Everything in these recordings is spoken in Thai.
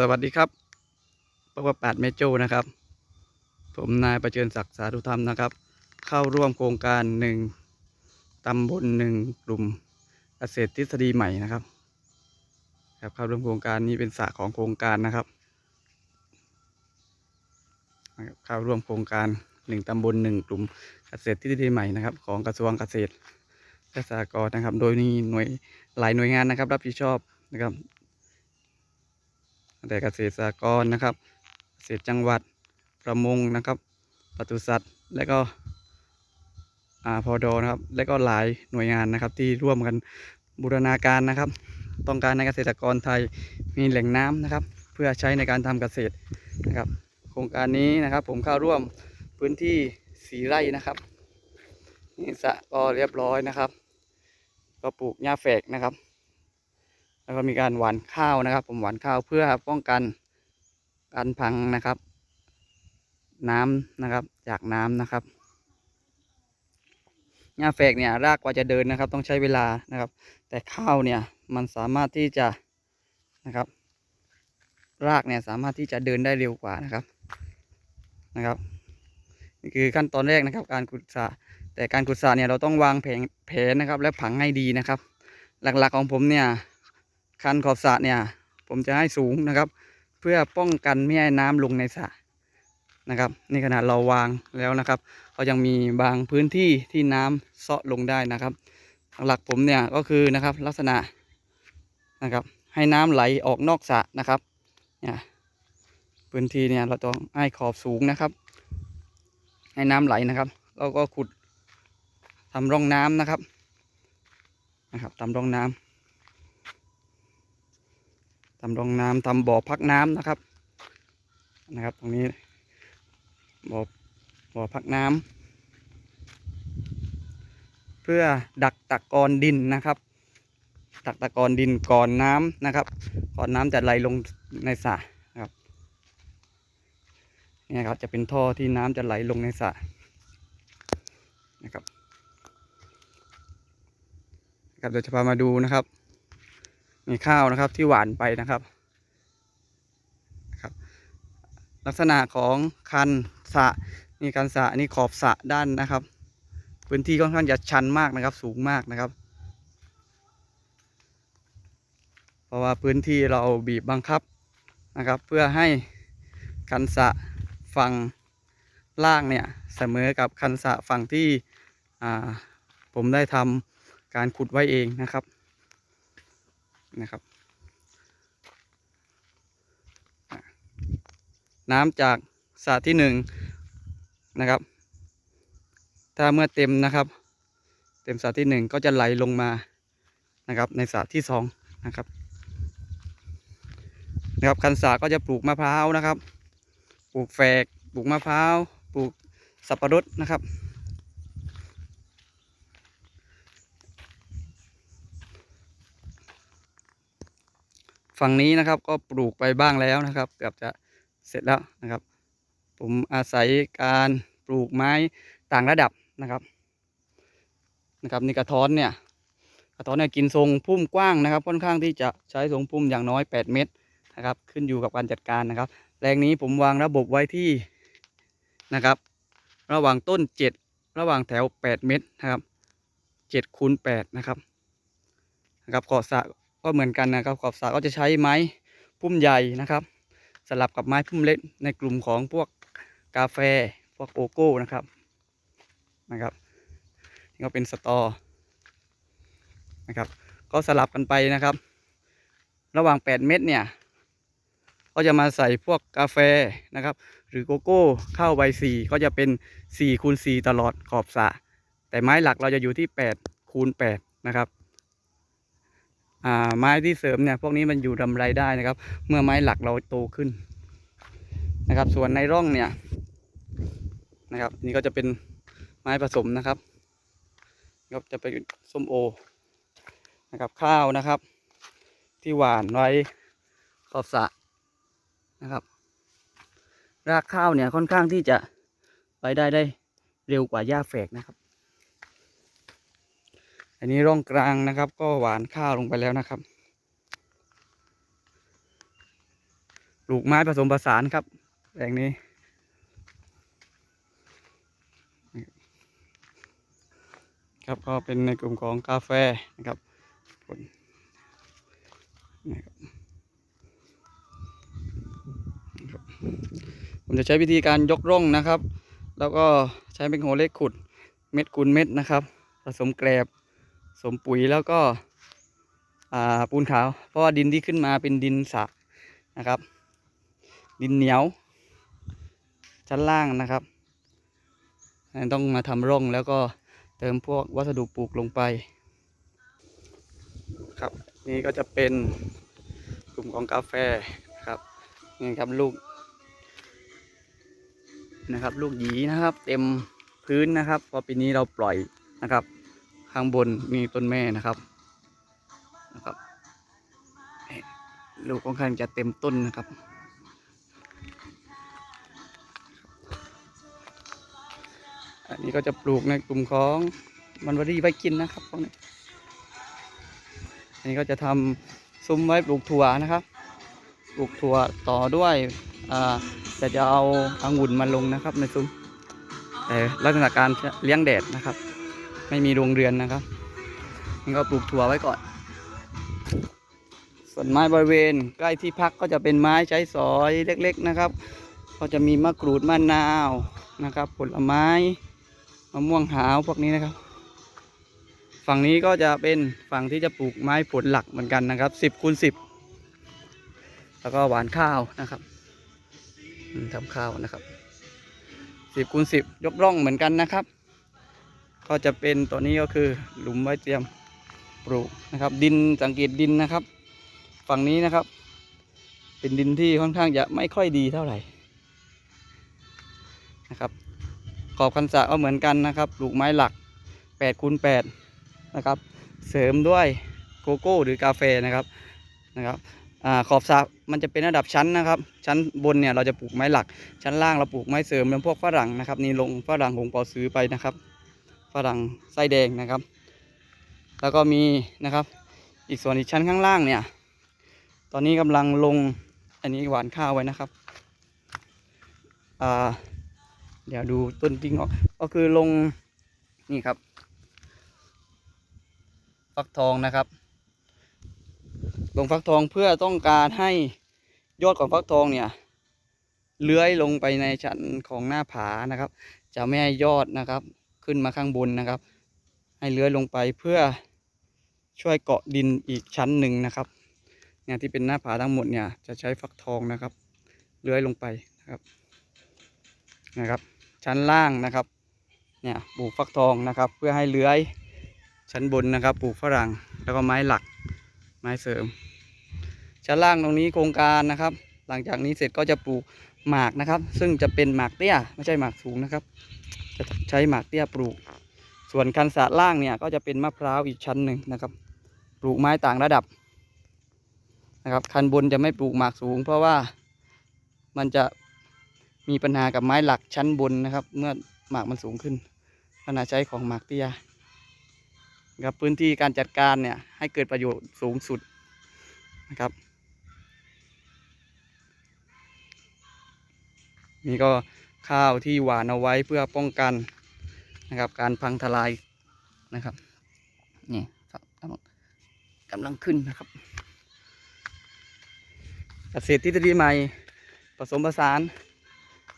สวัสดีครับประวัติปาดเมโจนะครับ ผมนายประเจิญศักดิ์สาธุธรรมนะครับ เข้าร่วมโครงการหนึ่งตำบลหนึ่งกลุ่มเกษตรทฤษฎีใหม่นะครับ ครับเข้าร่วมโครงการนี้เป็นสระของโครงการนะครับนะครับเข้าร่วมโครงการหนึ่งตำบลหนึ่งกลุ่มเกษตรทฤษฎีใหม่นะครับ ของกระทรวงเกษตรและสหกรณ์นะครับ โดยมีหน่วยหลายหน่วยงานนะครับ รับผิดชอบนะครับ แต่เกษตรสหกรณ์นะครับ เกษตรจังหวัดประมงนะครับปศุสัตว์และก็อาพอดนะครับ และก็หลายหน่วยงานนะครับ ที่ร่วมกันบูรณาการนะครับ ต้องการในเกษตรกรไทยมีแหล่งน้ำนะครับ เพื่อใช้ในการทำเกษตรนะครับ โครงการนี้นะครับ ผมเข้าร่วมพื้นที่สีไร่นะครับนี่สะก็เรียบร้อยนะครับ ก็ปลูกหญ้าแฝกนะครับ แล้วก็มีการหว่านข้าวนะครับ ผมหว่านข้าวเพื่อป้องกันการพังนะครับ น้ำนะครับจากน้ำนะครับหญ้าแฝกเนี่ยรากกว่าจะเดินนะครับ ต้องใช้เวลานะครับ แต่ข้าวเนี่ยมันสามารถที่จะนะครับ รากเนี่ยสามารถที่จะเดินได้เร็วกว่านะครับนะครับนี่คือขั้นตอนแรกนะครับ การขุดสระแต่การขุดสระเนี่ยเราต้องวางแผนแผนนะครับ และผังให้ดีนะครับ หลักๆของผมเนี่ย คันขอบสระเนี่ย ผมจะให้สูงนะครับ เพื่อป้องกันไม่ให้น้ำลงในสระนะครับนี่ขนาดเราวางแล้วนะครับก็ยังมีบางพื้นที่ที่น้ำเซาะลงได้นะครับ หลักผมเนี่ยก็คือนะครับลักษณะนะครับ ให้น้ำไหลออกนอกสระนะครับเนี่ยพื้นที่เนี่ยเราต้องให้ขอบสูงนะครับ ให้น้ำไหลนะครับแล้วก็ขุดทำร่องน้ำนะครับนะครับทำร่องน้ำ ทำรองน้ำทำบ่อพักน้ำนะครับ นะครับ ตรงนี้บ่อบ่อพักน้ำเพื่อดักตะกอนดินนะครับดักตะกอนดินก่อนน้ำนะครับก่อนน้ำจะไหลลงในสระนะครับเนี่ยครับจะเป็นท่อที่น้ำจะไหลลงในสระนะครับครับเดี๋ยวจะพามาดูนะครับ มีข้าวนะครับที่หวานไปนะครับครับ ลักษณะของคันสะนี่คันสะนี่ขอบสะด้านนะครับ พื้นที่ค่อนข้างจะชันมากนะครับ สูงมากนะครับ เพราะว่าพื้นที่เราบีบบังคับนะครับ เพื่อให้คันสะฝั่งล่างเนี่ยเสมอกับคันสะฝั่งที่ผมได้ทำการขุดไว้เองนะครับ นะครับ น้ำจากสระที่หนึ่งนะครับ ถ้าเมื่อเต็มนะครับ เต็มสระที่หนึ่งก็จะไหลลงมานะครับ ในสระที่สองนะครับนะครับคันสระก็จะปลูกมะพร้าวนะครับ ปลูกแฝก ปลูกมะพร้าว ปลูกสับปะรดนะครับ ฝั่งนี้นะครับก็ปลูกไปบ้างแล้วนะครับ เกือบจะเสร็จแล้วนะครับ ผมอาศัยการปลูกไม้ต่างระดับนะครับนะครับนี่กระท้อนเนี่ยกระท้อนเนี่ยกินทรงพุ่มกว้างนะครับ ค่อนข้างที่จะใช้ทรงพุ่มอย่างน้อย 8 เมตรนะครับ ขึ้นอยู่กับการจัดการนะครับแปลงนี้ผมวางระบบไว้ที่นะครับ ระหว่างต้น 7 ระหว่างแถว 8 เมตรนะครับ7คูณ8นะครับนะครับขอสะ ก็เหมือนกันนะครับขอบสระก็จะใช้ไม้พุ่มใหญ่นะครับ สลับกับไม้พุ่มเล็กในกลุ่มของพวกกาแฟพวกโกโก้นะครับนะครับนี่ก็เป็นสตอนะครับ ก็สลับกันไปนะครับ ระหว่าง 8 เม็ดเนี่ย ก็จะมาใส่พวกกาแฟนะครับ หรือโกโก้เข้าใบ4ก็จะเป็น4คูณ4ตลอดขอบสระแต่ไม้หลักเราจะอยู่ที่8คูณ8นะครับ ไม้ที่เสริมเนี่ยพวกนี้มันอยู่ลำไรได้นะครับ เมื่อไม้หลักเราโตขึ้นนะครับ ส่วนในร่องเนี่ยนะครับ นี่ก็จะเป็นไม้ผสมนะครับก็จะเป็นส้มโอนะครับข้าวนะครับ ที่หวานไว้ขอบสะนะครับ รากข้าวเนี่ยค่อนข้างที่จะไปได้ได้เร็วกว่าหญ้าแฝกนะครับ อันนี้ร่องกลางนะครับ ก็หวานข้าวลงไปแล้วนะครับปลูกไม้ผสมผสานครับแปลงนี้ ครับก็เป็นในกลุ่มของกาแฟนะครับผลผมจะใช้วิธีการยกร่องนะครับ แล้วก็ใช้เป็นโหเล็กขุดเม็ดคูณเม็ดนะครับ ผสมแกลบ สมปุ๋ยแล้วก็ปูนขาว เพราะว่าดินที่ขึ้นมาเป็นดินสะนะครับ ดินเหนียว ชั้นล่างนะครับ ต้องมาทำร่องแล้วก็เติมพวกวัสดุปลูกลงไป ครับนี่ก็จะเป็นกลุ่มของกาแฟครับนี่ครับลูกนะครับ ลูกหยีนะครับ เต็มพื้นนะครับพราะปีนี้เราปล่อยนะครับ ข้างบนมีต้นแม่นะครับนะครับลูกค่อนข้างจะเต็มต้นนะครับ อันนี้ก็จะปลูกในกลุ่มของมันวารีไว้กินนะครับพวกนี้อันนี้ก็จะทำซุ้มไว้ปลูกถั่วนะครับ ปลูกถั่วต่อด้วยอ่าแต่จะเอาองุ่นมาลงนะครับในซุ้มแต่ลักษณะการเลี้ยงแดดนะครับ ไม่มีโรงเรือนนะครับนี่ก็ปลูกถั่วไว้ก่อน ส่วนไม้บริเวณใกล้ที่พักก็จะเป็นไม้ใช้สอยเล็ก ๆนะครับ ก็จะมีมะกรูดมะนาวนะครับ ผลไม้มะม่วงหาวพวกนี้นะครับ ฝั่งนี้ก็จะเป็นฝั่งที่จะปลูกไม้ผลหลักเหมือนกันนะครับสิบคูณสิบแล้วก็หวานข้าวนะครับทำข้าวนะครับสิบคูณสิบยกร่องเหมือนกันนะครับ ก็จะเป็นตัวนี้ก็คือหลุมไว้เตรียมปลูกนะครับ ดินสังเกตดินนะครับ ฝั่งนี้นะครับ เป็นดินที่ค่อนข้างจะไม่ค่อยดีเท่าไหร่นะครับขอบคันสะก็เหมือนกันนะครับปลูกไม้หลัก8คูณ8นะครับเสริมด้วยโกโก้หรือกาแฟนะครับนะครับอขอบสระมันจะเป็นระดับชั้นนะครับ ชั้นบนเนี่ยเราจะปลูกไม้หลัก ชั้นล่างเราปลูกไม้เสริมเป็นพวกฝรั่งนะครับนี่ลงฝรั่งหงเปาซื้อไปนะครับ ฝรั่งไส้แดงนะครับ แล้วก็มีนะครับ อีกส่วนอีกชั้นข้างล่างเนี่ย ตอนนี้กำลังลงอันนี้หวานข้าวไว้นะครับเดี๋ยวดูต้นจริงออกก็คือลงนี่ครับ ฟักทองนะครับ ลงฟักทองเพื่อต้องการให้ยอดของฟักทองเนี่ยเลื้อยลงไปในชั้นของหน้าผานะครับ จะไม่ให้ยอดนะครับ ขึ้นมาข้างบนนะครับ ให้เลื้อยลงไปเพื่อช่วยเกาะดินอีกชั้นหนึ่งนะครับเนี่ยที่เป็นหน้าผาทั้งหมดเนี่ยจะใช้ฟักทองนะครับ เลื้อยลงไปนะครับนะครับ ชั้นล่างนะครับเนี่ยปลูกฟักทองนะครับ เพื่อให้เลื้อยชั้นบนนะครับ ปลูกฝรั่งแล้วก็ไม้หลักไม้เสริม ชั้นล่างตรงนี้โครงการนะครับ หลังจากนี้เสร็จก็จะปลูกหมากนะครับ ซึ่งจะเป็นหมากเตี้ยไม่ใช่หมากสูงนะครับ จะใช้หมากเตี้ยปลูก ส่วนคันสระล่างเนี่ยก็จะเป็นมะพร้าวอีกชั้นหนึ่งนะครับ ปลูกไม้ต่างระดับนะครับ คันบนจะไม่ปลูกหมากสูง เพราะว่ามันจะมีปัญหากับไม้หลักชั้นบนนะครับ เมื่อหมากมันสูงขึ้นขณะใช้ของหมากเตี้ยนะครับพื้นที่การจัดการเนี่ยให้เกิดประโยชน์สูงสุดนะครับ นี่ก็ ข้าวที่หวานเอาไว้เพื่อป้องกันนะครับ การพังทลายนะครับนี่ครับกำลังขึ้นนะครับเกษตรทฤษฎีใหม่ผสมผสาน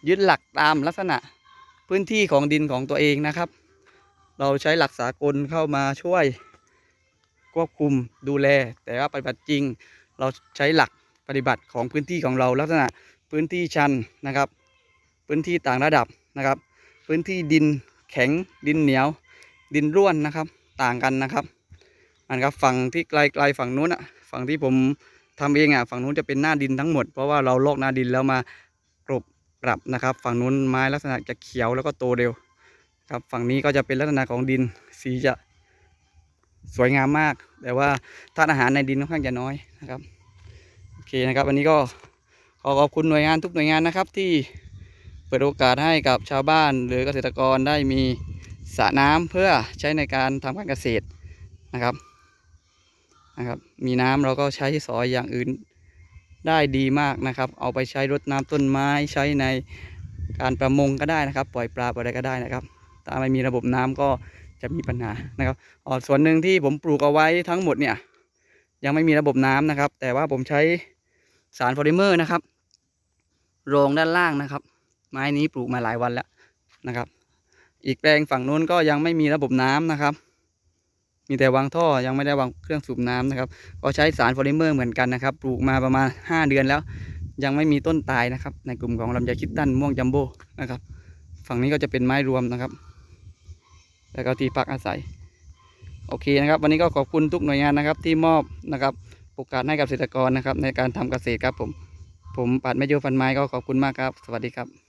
ยึดหลักตามลักษณะพื้นที่ของดินของตัวเองนะครับ เราใช้หลักสากลเข้ามาช่วยควบคุมดูแล แต่ว่าปฏิบัติจริง เราใช้หลักปฏิบัติของพื้นที่ของเราลักษณะพื้นที่ชันนะครับ พื้นที่ต่างระดับนะครับ พื้นที่ดินแข็งดินเหนียว ดินร่วนนะครับ ต่างกันนะครับอันครับฝั่งที่ไกลๆฝั่งนู้นอะฝั่งที่ผมทำเองอะฝั่งนู้นจะเป็นหน้าดินทั้งหมดเพราะว่าเราลอกหน้าดินแล้วมากรบกลับนะครับ ฝั่งนู้นไม้ลักษณะจะเขียวแล้วก็โตเร็วครับฝั่งนี้ก็จะเป็นลักษณะของดินสีจะสวยงามมาก แต่ว่าธาตุอาหารในดินค่อนข้างจะน้อยนะครับโอเคนะครับ วันนี้ก็ขอขอบคุณหน่วยงานทุกหน่วยงานนะครับที่ เปิดโอกาสให้กับชาวบ้านหรือเกษตรกรได้มีสระน้ำเพื่อใช้ในการทำการเกษตรนะครับนะครับ มีน้ำเราก็ใช้สอยอย่างอื่นได้ดีมากนะครับ เอาไปใช้รดน้ำต้นไม้ใช้ในการประมงก็ได้นะครับ ปล่อยปลาปล่อยอะไรก็ได้นะครับ ถ้าไม่มีระบบน้ำก็จะมีปัญหานะครับอ๋อส่วนหนึ่งที่ผมปลูกเอาไว้ทั้งหมดเนี่ย ยังไม่มีระบบน้ำนะครับ แต่ว่าผมใช้สารโพลิเมอร์นะครับรองด้านล่างนะครับ ไม้นี้ปลูกมาหลายวันแล้วนะครับ อีกแปลงฝั่งนู้นก็ยังไม่มีระบบน้ำนะครับ มีแต่วางท่อยังไม่ได้วางเครื่องสูบน้ำนะครับ ก็ใช้สารโพลิเมอร์เหมือนกันนะครับ ปลูกมาประมาณ 5 เดือนแล้ว ยังไม่มีต้นตายนะครับ ในกลุ่มของลำไยคิดตันม่วงจัมโบ้นะครับ ฝั่งนี้ก็จะเป็นไม้รวมนะครับ แล้วก็ที่พักอาศัย โอเคนะครับ วันนี้ก็ขอบคุณทุกหน่วยงานนะครับ ที่มอบนะครับโอกาสให้กับเกษตรกรนะครับ ในการทำเกษตรครับผมผมปัดแม่โยฟันไม้ก็ขอบคุณมากครับ สวัสดีครับ